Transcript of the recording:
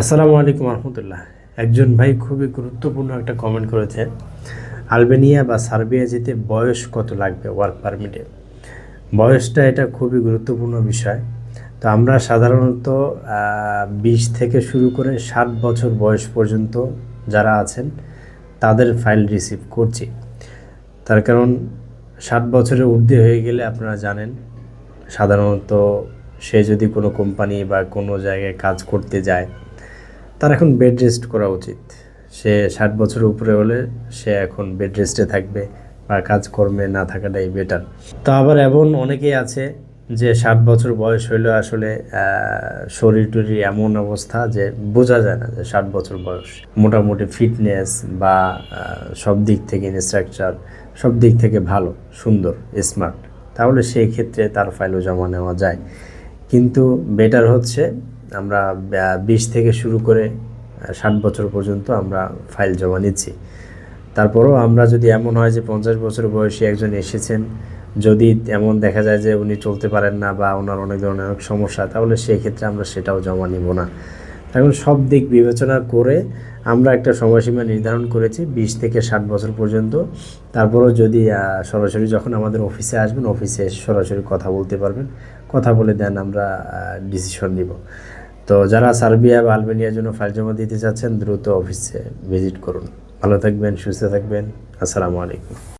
আসসালামু আলাইকুম রহমতুল্লাহ। একজন ভাই খুবই গুরুত্বপূর্ণ একটা কমেন্ট করেছে আলবেনিয়া বা সার্বিয়া যেতে বয়স কত লাগবে ওয়ার্ক পারমিটে বয়সটা এটা খুবই গুরুত্বপূর্ণ বিষয়। তো আমরা সাধারণত বিশ থেকে শুরু করে ষাট বছর বয়স পর্যন্ত যারা আছেন, তাদের ফাইল রিসিভ করছি। তার কারণ, ষাট বছরের ঊর্ধ্বে হয়ে গেলে আপনারা জানেন, সাধারণত সে যদি কোনো কোম্পানি বা কোনো জায়গায় কাজ করতে যায় তার এখন বেড রেস্ট করা উচিত। সে ষাট বছর উপরে হলে সে এখন বেড রেস্টে থাকবে বা কাজকর্মে না থাকাটাই বেটার তো আবার এমন অনেকেই আছে যে ষাট বছর বয়স হইলেও আসলে শরীর টরীর এমন অবস্থা যে বোঝা যায় না যে ষাট বছর বয়স। মোটামুটি ফিটনেস বা সব দিক থেকে ইনস্ট্রাকচার সব দিক থেকে ভালো, সুন্দর স্মার্ট তাহলে সেই ক্ষেত্রে তার ফাইলও জমা নেওয়া যায়। কিন্তু বেটার হচ্ছে আমরা বিশ থেকে শুরু করে ষাট বছর পর্যন্ত আমরা ফাইল জমা নিচ্ছি। তারপরও আমরা যদি এমন হয় যে পঞ্চাশ বছর বয়সী একজন এসেছেন, যদি এমন দেখা যায় যে উনি চলতে পারেন না বা ওনার অনেক ধরনের অনেক সমস্যা, তাহলে সেই ক্ষেত্রে আমরা সেটাও জমা নিব না। এখন সব দিক বিবেচনা করে আমরা একটা সময়সীমা নির্ধারণ করেছি, বিশ থেকে ষাট বছর পর্যন্ত। তারপরেও যদি সরাসরি যখন আমাদের অফিসে আসবেন, অফিসে সরাসরি কথা বলতে পারবেন, কথা বলে দেন আমরা ডিসিশন নিব। তো যারা সার্বিয়া বা আলবেনিয়ার জন্য ফাইল জমা দিতে চাচ্ছেন, দ্রুত অফিসে ভিজিট করুন। ভালো থাকবেন, সুস্থ থাকবেন। আসসালামু আলাইকুম।